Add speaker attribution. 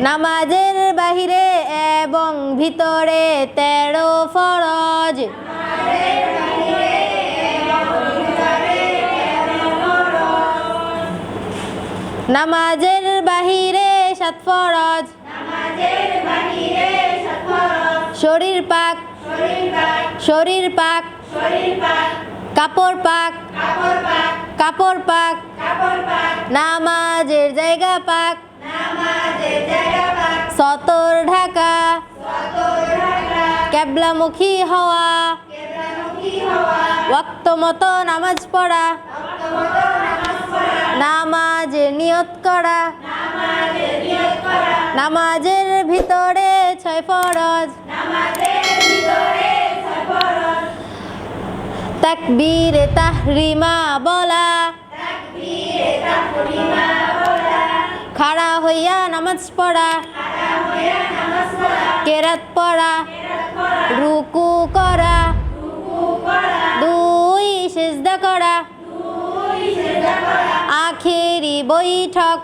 Speaker 1: নামাজের বাহিরে এবং ভিতরে তেরো ফরজ। নামাজের বাহিরে সাত ফরজ। শরীর পাক। শরীর পাক। কাপড় পাক। কাপড় পাক। নামাজের জায়গা পাক। ক্যাবলামুখী হওয়া। ওয়াক্ত মতো নামাজ পড়া। নামাজের নিয়ত করা। নামাজের ভিতরে ছয় ফরজ। তাকবীরে, তাহরিমা বলা। খাড়া হইয়া নামাজ পড়া। কেরাত পড়া রুকু করা দুই সেজদা করা আখেরি বৈঠক।